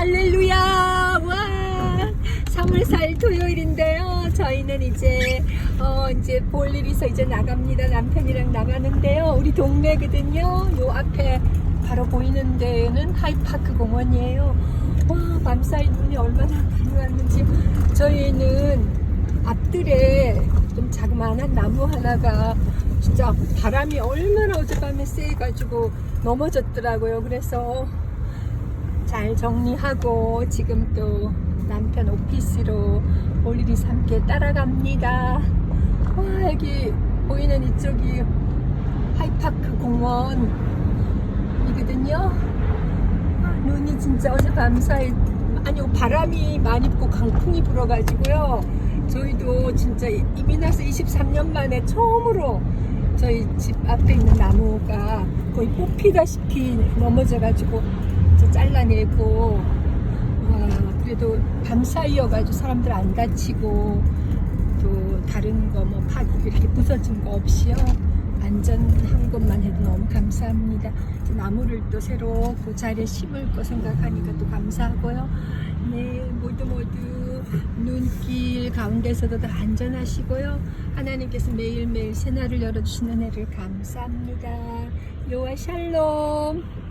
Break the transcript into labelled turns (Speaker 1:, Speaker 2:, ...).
Speaker 1: 할렐루야! 와! 3월 4일 토요일인데요. 저희는 이제, 어, 이제 볼 일이서 이제 나갑니다. 남편이랑 나가는데요. 우리 동네거든요. 요 앞에 바로 보이는 데는 하이파크 공원이에요. 와, 밤사이 눈이 얼마나 많이 왔는지. 저희는 앞들에 좀 자그마한 나무 하나가 진짜 바람이 얼마나 어젯밤에 세가지고 넘어졌더라고요. 그래서 잘 정리하고 지금 또 남편 오피스로 올리리스 함께 따라갑니다. 와 여기 보이는 이쪽이 하이파크 공원이거든요. 아, 눈이 진짜 어제 밤사이 아니 바람이 많이 불고 강풍이 불어가지고요. 저희도 진짜 이민 와서 23년 만에 처음으로 저희 집 앞에 있는 나무가 거의 뽑히다시피 넘어져가지고 잘라내고 와 그래도 밤사이여가지고 사람들 안 다치고 또 다른 거 뭐파 이렇게 부서진 거 없이요 안전한 것만 해도 너무 감사합니다. 나무를 또 새로 그 자리에 심을 거 생각하니까 또 감사하고요. 네 모두 모두 눈길 가운데서도 다 안전하시고요. 하나님께서 매일매일 새날을 열어주시는 애를 감사합니다. 요와 샬롬.